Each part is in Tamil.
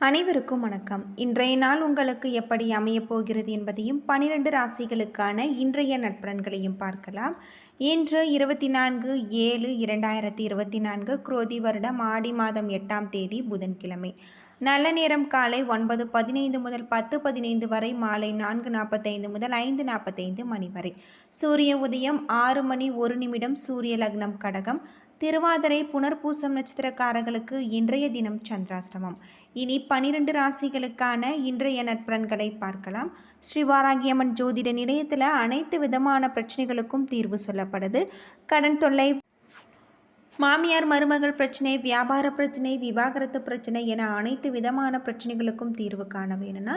அனைவருக்கும் வணக்கம். இன்றைய நாள் உங்களுக்கு எப்படி அமையப் போகிறது என்பதையும் பனிரெண்டு ராசிகளுக்கான இன்றைய நட்பலன்களையும் பார்க்கலாம். இன்று இருபத்தி நான்கு ஏழு இரண்டாயிரத்தி இருபத்தி நான்கு குரோதி வருடம் ஆடி மாதம் எட்டாம் தேதி புதன்கிழமை. நல்ல நேரம் காலை ஒன்பது பதினைந்து முதல் பத்து பதினைந்து வரை மாலை நான்கு நாற்பத்தைந்து முதல் ஐந்து நாற்பத்தைந்து மணி வரை. சூரிய உதயம் ஆறு மணி ஒரு நிமிடம் சூரிய லக்னம் கடகம். திருவாதிரை புனர்பூசம் நட்சத்திரக்காரர்களுக்கு இன்றைய தினம் சந்திராஷ்டமம். இனி பனிரெண்டு ராசிகளுக்கான இன்றைய நற்பலன்களை பார்க்கலாம். ஸ்ரீவாராகியம்மன் ஜோதிட நிலையத்தில் அனைத்து விதமான பிரச்சனைகளுக்கும் தீர்வு சொல்லப்படுது. கடன் தொல்லை மாமியார் மருமகள் பிரச்சனை வியாபார பிரச்சனை விவாகரத்து பிரச்சனை என அனைத்து விதமான பிரச்சனைகளுக்கும் தீர்வு காண வேணும்னா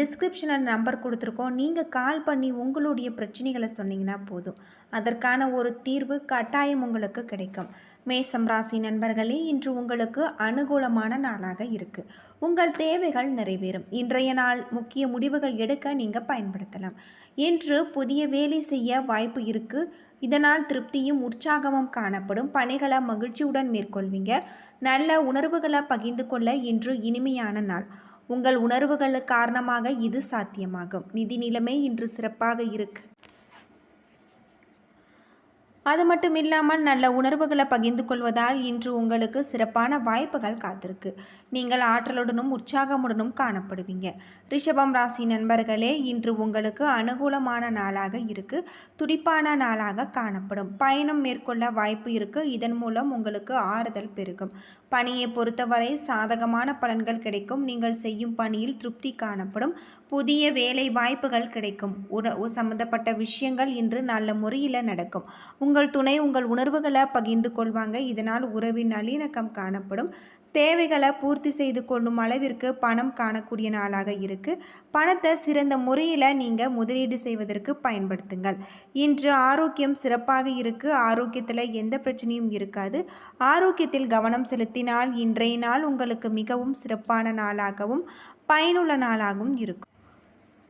டிஸ்கிரிப்ஷனில் நம்பர் கொடுத்துருக்கோம். நீங்கள் கால் பண்ணி உங்களுடைய பிரச்சனைகளை சொன்னீங்கன்னா போதும். அதற்கான ஒரு தீர்வு கட்டாயம் உங்களுக்கு கிடைக்கும். மேசம் ராசி நண்பர்களே இன்று உங்களுக்கு அனுகூலமான நாளாக இருக்கு. உங்கள் தேவைகள் நிறைவேறும். இன்றைய நாள் முக்கிய முடிவுகள் எடுக்க நீங்கள் பயன்படுத்தலாம். இன்று புதிய வேலை செய்ய வாய்ப்பு இருக்கு. இதனால் திருப்தியும் உற்சாகமும் காணப்படும். பணிகளை மகிழ்ச்சியுடன் மேற்கொள்வீங்க. நல்ல உணர்வுகளை பகிர்ந்து கொள்ள இன்று இனிமையான நாள். உங்கள் உணர்வுகள் காரணமாக இது சாத்தியமாகும். நிதி நிலைமை இன்று சிறப்பாக இருக்கு. அது மட்டும் இல்லாமல் நல்ல உணர்வுகளை பகிர்ந்து கொள்வதால் இன்று உங்களுக்கு சிறப்பான வாய்ப்புகள் காத்திருக்கு. நீங்கள் ஆற்றலுடனும் உற்சாகமுடனும் காணப்படுவீங்க. ரிஷபம் ராசி நண்பர்களே இன்று உங்களுக்கு அனுகூலமான நாளாக இருக்கு. துடிப்பான நாளாக காணப்படும். பயணம் மேற்கொள்ள வாய்ப்பு இருக்கு. இதன் மூலம் உங்களுக்கு ஆறுதல் பெருகும். பணியை பொறுத்தவரை சாதகமான பலன்கள் கிடைக்கும். நீங்கள் செய்யும் பணியில் திருப்தி காணப்படும். புதிய வேலை வாய்ப்புகள் கிடைக்கும். உற சம்மந்தப்பட்ட விஷயங்கள் இன்று நல்ல முறையில் நடக்கும். உங்கள் துணை உங்கள் உணர்வுகளை பகிர்ந்து கொள்வாங்க. இதனால் உறவின் நல்லிணக்கம் காணப்படும். தேவைகளை பூர்த்தி செய்து கொள்ளும் அளவிற்கு பணம் காணக்கூடிய நாளாக இருக்குது பணத்தை சிறந்த முறையில் நீங்கள் முதலீடு செய்வதற்கு பயன்படுத்துங்கள். இன்று ஆரோக்கியம் சிறப்பாக இருக்குது ஆரோக்கியத்தில் எந்த பிரச்சனையும் இருக்காது. ஆரோக்கியத்தில் கவனம் செலுத்தினால் இன்றைய நாள் உங்களுக்கு மிகவும் சிறப்பான நாளாகவும் பயனுள்ள நாளாகவும் இருக்கும்.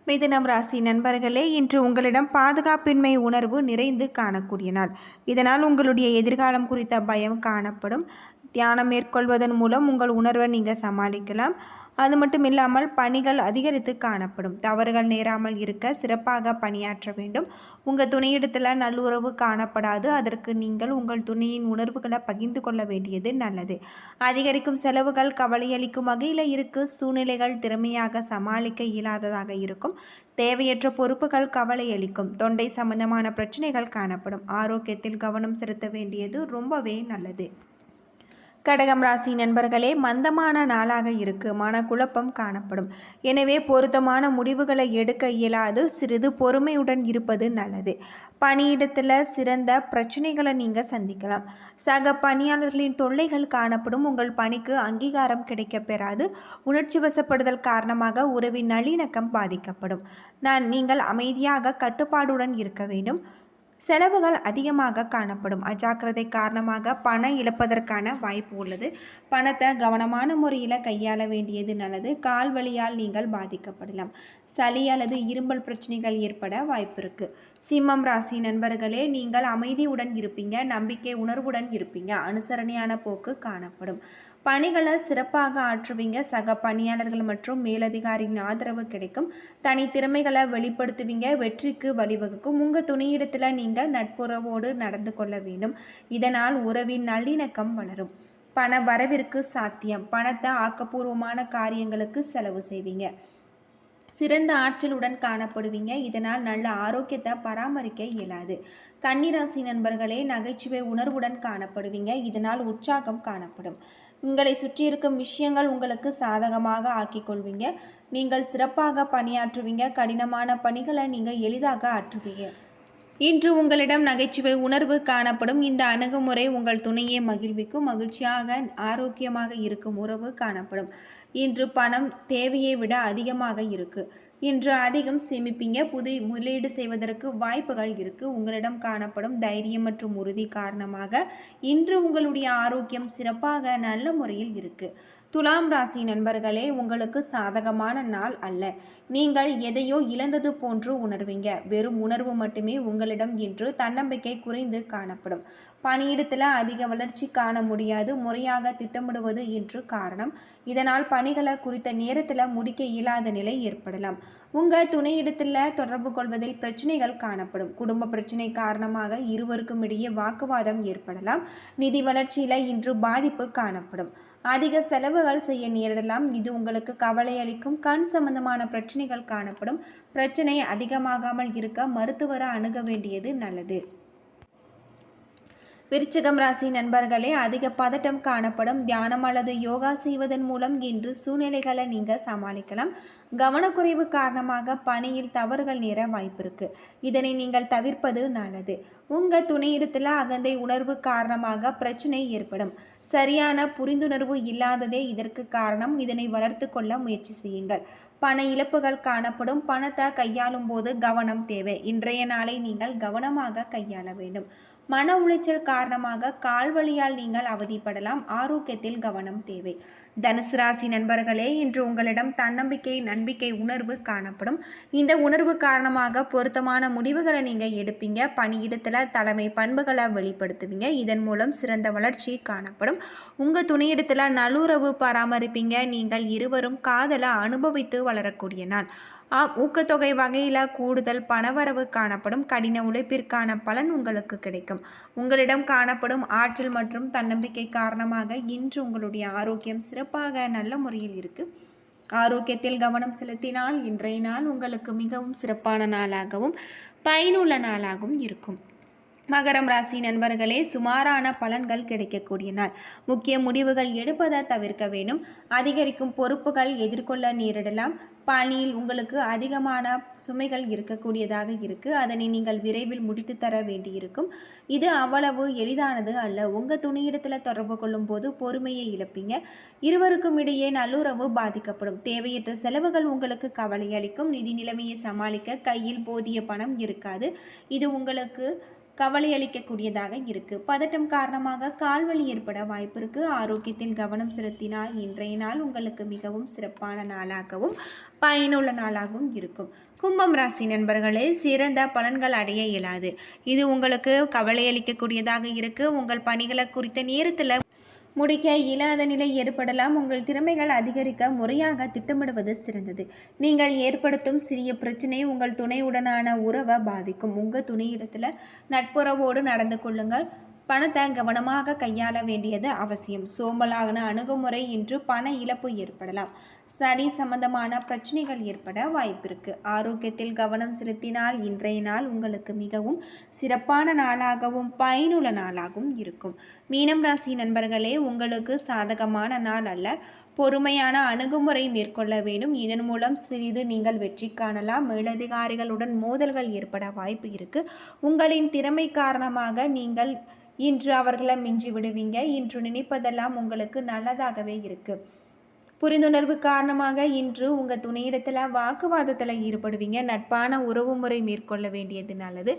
மிதுனம் ராசி நண்பர்களே இன்று உங்களிடம் பாதுகாப்பின்மை உணர்வு நிறைந்து காணக்கூடிய நாள். இதனால் உங்களுடைய எதிர்காலம் குறித்த பயம் காணப்படும். தியானம் மேற்கொள்வதன் மூலம் உங்கள் உணர்வை நீங்கள் சமாளிக்கலாம். அது மட்டும் இல்லாமல் பணிகள் அதிகரித்து காணப்படும். தவறுகள் நேராமல் இருக்க சிறப்பாக பணியாற்ற வேண்டும். உங்கள் துணையிடத்தில் நல்லுறவு காணப்படாது. அதற்கு நீங்கள் உங்கள் துணையின் உணர்வுகளை பகிர்ந்து கொள்ள வேண்டியது நல்லது. அதிகரிக்கும் செலவுகள் கவலையளிக்கும் வகையில் இருக்கு. சூழ்நிலைகள் திறமையாக சமாளிக்க இயலாததாக இருக்கும். தேவையற்ற பொறுப்புகள் கவலையளிக்கும் தொண்டை சம்பந்தமான பிரச்சனைகள் காணப்படும். ஆரோக்கியத்தில் கவனம் செலுத்த வேண்டியது ரொம்பவே நல்லது. கடகம் ராசி நண்பர்களே மந்தமான நாளாக இருக்கு. மனக்குழப்பம் காணப்படும். எனவே பொருத்தமான முடிவுகளை எடுக்க இயலாது. சிறிது பொறுமையுடன் இருப்பது நல்லது. பணியிடத்தில் சிறந்த பிரச்சனைகளை நீங்கள் சந்திக்கலாம். சக பணியாளர்களின் தொல்லைகள் காணப்படும். உங்கள் பணிக்கு அங்கீகாரம் கிடைக்க பெறாது. உணர்ச்சி வசப்படுதல் காரணமாக உறவின் நல்லிணக்கம் பாதிக்கப்படும். நான் நீங்கள் அமைதியாக கட்டுப்பாடுடன் இருக்க வேண்டும். செலவுகள் அதிகமாக காணப்படும். அஜாக்கிரதை காரணமாக பணம் இழப்பதற்கான வாய்ப்பு உள்ளது. பணத்தை கவனமான முறையில் கையாள வேண்டியது நல்லது. கால் வலியால் நீங்கள் பாதிக்கப்படலாம். சளி அல்லது இரும்பல் பிரச்சனைகள் ஏற்பட வாய்ப்பு இருக்குது சிம்மம் ராசி நண்பர்களே நீங்கள் அமைதியுடன் இருப்பீங்க. நம்பிக்கை உணர்வுடன் இருப்பீங்க. அனுசரணையான போக்கு காணப்படும். பணிகளை சிறப்பாக ஆற்றுவீங்க. சக பணியாளர்கள் மற்றும் மேலதிகாரியின் ஆதரவு கிடைக்கும். தனி திறமைகளை வெளிப்படுத்துவீங்க. வெற்றிக்கு வழிவகுக்கும். உங்கள் துணையிடத்தில் நீங்கள் நட்புறவோடு நடந்து கொள்ள வேண்டும். இதனால் உறவின் நல்லிணக்கம் வளரும். பண வரவிற்கு சாத்தியம். பணத்தை ஆக்கப்பூர்வமான காரியங்களுக்கு செலவு செய்வீங்க. சிறந்த ஆற்றலுடன் காணப்படுவீங்க. இதனால் நல்ல ஆரோக்கியத்தை பராமரிக்க இயலாது. கன்னிராசி நண்பர்களே நகைச்சுவை உணர்வுடன் காணப்படுவீங்க. இதனால் உற்சாகம் காணப்படும். உங்களை சுற்றியிருக்கும் விஷயங்கள் உங்களுக்கு சாதகமாக ஆக்கிக்கொள்வீங்க. நீங்கள் சிறப்பாக பணியாற்றுவீங்க. கடினமான பணிகளை நீங்கள் எளிதாக ஆற்றுவீங்க. இன்று உங்களிடம் நகைச்சுவை உணர்வு காணப்படும். இந்த அணுகுமுறை உங்கள் துணையை மகிழ்விக்கும். மகிழ்ச்சியாக ஆரோக்கியமாக இருக்கும் உறவு காணப்படும். இன்று பணம் தேவையை விட அதிகமாக இருக்குது இன்று அதிகம் சேமிப்பீங்க. புது முதலீடு செய்வதற்கு வாய்ப்புகள் இருக்கு. உங்களிடம் காணப்படும் தைரியம் மற்றும் உறுதி காரணமாக இன்று உங்களுடைய ஆரோக்கியம் சிறப்பாக நல்ல முறையில் இருக்கு. துலாம் ராசி நண்பர்களே உங்களுக்கு சாதகமான நாள் அல்ல. நீங்கள் எதையோ இழந்தது போன்று உணர்வீங்க. வெறும் உணர்வு மட்டுமே உங்களிடம் இன்று தன்னம்பிக்கை குறைந்து காணப்படும். பணியிடத்தில் அதிக வளர்ச்சி காண முடியாது. முறையாக திட்டமிடுவது என்று காரணம். இதனால் பணிகளை குறித்த நேரத்தில் முடிக்க இயலாத நிலை ஏற்படலாம். உங்கள் துணையிடத்தில் தொடர்பு கொள்வதில் பிரச்சனைகள் காணப்படும். குடும்ப பிரச்சனை காரணமாக இருவருக்கும் இடையே வாக்குவாதம் ஏற்படலாம். நிதி வளர்ச்சியில் இன்று பாதிப்பு காணப்படும். அதிக செலவுகள் செய்ய நேரிடலாம். இது உங்களுக்கு கவலை அளிக்கும். கண் சம்பந்தமான பிரச்சனைகள் காணப்படும். பிரச்சனை அதிகமாகாமல் இருக்க மருத்துவரை அணுக வேண்டியது நல்லது. விருச்சிகம் ராசி நண்பர்களே அதிக பதட்டம் காணப்படும். தியானம் அல்லது யோகா செய்வதன் மூலம் இன்று சூழ்நிலைகளை நீங்கள் சமாளிக்கலாம். கவனக்குறைவு காரணமாக பணியில் தவறுகள் நேர வாய்ப்பு இருக்கு. இதனை நீங்கள் தவிர்ப்பது நல்லது. உங்கள் துணையிடத்தில் அகந்தை உணர்வு காரணமாக பிரச்சனை ஏற்படும். சரியான புரிந்துணர்வு இல்லாததே இதற்கு காரணம். இதனை வளர்த்து கொள்ள முயற்சி செய்யுங்கள். பண இழப்புகள் காணப்படும். பணத்தை கையாளும் போது கவனம் தேவை. இன்றைய நாளை நீங்கள் கவனமாக கையாள வேண்டும். மன உளைச்சல் காரணமாக கால்வழியால் நீங்கள் அவதிப்படலாம். ஆரோக்கியத்தில் கவனம் தேவை. தனுசு ராசி நண்பர்களே இன்று உங்களிடம் தன்னம்பிக்கை நம்பிக்கை உணர்வு காணப்படும். இந்த உணர்வு காரணமாக பொருத்தமான முடிவுகளை நீங்கள் எடுப்பீங்க. பணியிடத்தில் தலைமை பண்புகளை வெளிப்படுத்துவீங்க. இதன் மூலம் சிறந்த வளர்ச்சி காணப்படும். உங்கள் துணையிடத்தில் நல்லுறவு பராமரிப்பீங்க. நீங்கள் இருவரும் காதலை அனுபவித்து வளரக்கூடிய நாள். ஊக்கத்தொகை வகையில் கூடுதல் பணவரவு காணப்படும். கடின உழைப்பிற்கான பலன் உங்களுக்கு கிடைக்கும். உங்களிடம் காணப்படும் ஆற்றல் மற்றும் தன்னம்பிக்கை காரணமாக இன்று உங்களுடைய ஆரோக்கியம் சிறப்பாக நல்ல முறையில் இருக்குது ஆரோக்கியத்தில் கவனம் செலுத்தினால் இன்றைய நாள் உங்களுக்கு மிகவும் சிறப்பான நாளாகவும் பயனுள்ள நாளாகவும் இருக்கும். மகரம் ராசி நண்பர்களே சுமாரான பலன்கள் கிடைக்கக்கூடிய நாள். முக்கிய முடிவுகள் எடுப்பதை தவிர்க்க வேண்டும். அதிகரிக்கும் பொறுப்புகள் எதிர்கொள்ள நேரிடலாம். பணியில் உங்களுக்கு அதிகமான சுமைகள் இருக்கக்கூடியதாக இருக்குது அதனை நீங்கள் விரைவில் முடித்து தர வேண்டியிருக்கும். இது அவ்வளவு எளிதானது அல்ல. உங்கள் துணியிடத்தில் தொடர்பு கொள்ளும் போது பொறுமையை இழப்பீங்க. இருவருக்கும் இடையே நல்லுறவு பாதிக்கப்படும். தேவையற்ற செலவுகள் உங்களுக்கு கவலை அளிக்கும். நிதி நிலைமையை சமாளிக்க கையில் போதிய பணம் இருக்காது. இது உங்களுக்கு கவலையளிக்கக்கூடியதாக இருக்குது இருக்கு. பதட்டம் காரணமாக கால்வழி ஏற்பட வாய்ப்பு இருக்கு. ஆரோக்கியத்தில் கவனம் செலுத்தினால் இன்றைய நாள் உங்களுக்கு மிகவும் சிறப்பான நாளாகவும் பயனுள்ள நாளாகவும் இருக்கும். கும்பம் ராசி நண்பர்களே சிறந்த பலன்கள் அடைய இயலாது. இது உங்களுக்கு கவலையளிக்கக்கூடியதாக இருக்குது இருக்கு. உங்கள் பணிகளை குறித்த நேரத்தில் முடிக்க இயலாத நிலை ஏற்படலாம். உங்கள் திறமைகள் அதிகரிக்க முறையாக திட்டமிடுவது சிறந்தது. நீங்கள் ஏற்படுத்தும் சிறிய பிரச்சனை உங்கள் துணையுடனான உறவை பாதிக்கும். உங்கள் துணையிடத்தில் நட்புறவோடு நடந்து கொள்ளுங்கள். பணத்தை கவனமாக கையாள வேண்டியது அவசியம். சோம்பலான அணுகுமுறை இன்று பண இழப்பு ஏற்படலாம். சளி சம்பந்தமான பிரச்சனைகள் ஏற்பட வாய்ப்பிருக்கு. ஆரோக்கியத்தில் கவனம் செலுத்தினால் இன்றைய நாள் உங்களுக்கு மிகவும் சிறப்பான நாளாகவும் பயனுள்ள நாளாகவும் இருக்கும். மீனம் ராசி நண்பர்களே உங்களுக்கு சாதகமான நாள் அல்ல. பொறுமையான அணுகுமுறை மேற்கொள்ள வேண்டும். இதன் மூலம் சிறிது நீங்கள் வெற்றி காணலாம். மேலதிகாரிகளுடன் மோதல்கள் ஏற்பட வாய்ப்பு இருக்குது உங்களின் திறமை காரணமாக நீங்கள் இன்று அவர்களை மிஞ்சி விடுவீங்க. இன்று நினைப்பதெல்லாம் உங்களுக்கு நல்லதாகவே இருக்குது புரிந்துணர்வு காரணமாக இன்று உங்கள் துணையிடத்தில் வாக்குவாதத்தில் ஈடுபடுவீங்க. நட்பான உறவு முறை மேற்கொள்ள வேண்டியது நல்லது.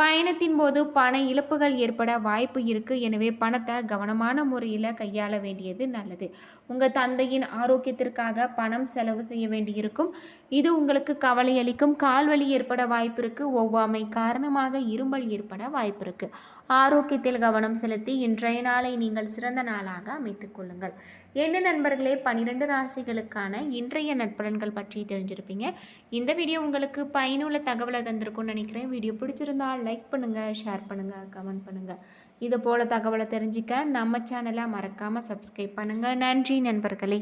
பயணத்தின் போது பண இழப்புகள் ஏற்பட வாய்ப்பு இருக்குது எனவே பணத்தை கவனமான முறையில் கையாள வேண்டியது நல்லது. உங்கள் தந்தையின் ஆரோக்கியத்திற்காக பணம் செலவு செய்ய வேண்டியிருக்கும். இது உங்களுக்கு கவலை அளிக்கும். கால்வலி ஏற்பட வாய்ப்பு இருக்குது ஒவ்வாமை காரணமாக இருமல் ஏற்பட வாய்ப்பு இருக்குது ஆரோக்கியத்தில் கவனம் செலுத்தி இன்றைய நாளை நீங்கள் சிறந்த நாளாக அமைத்துக் கொள்ளுங்கள். என்ன நண்பர்களே? பன்னிரெண்டு ராசிகளுக்கான இன்றைய நட்பலன்கள் பற்றி தெரிஞ்சிருப்பீங்க. இந்த வீடியோ உங்களுக்கு பயனுள்ள தகவலை தந்திருக்கும்னு நினைக்கிறேன். வீடியோ பிடிச்சிருந்தால் லைக் பண்ணுங்கள் ஷேர் பண்ணுங்கள் கமெண்ட் பண்ணுங்கள் இது போல் தகவலை தெரிஞ்சிக்க நம்ம சேனலை மறக்காமல் சப்ஸ்கிரைப் பண்ணுங்கள் நன்றி நண்பர்களே.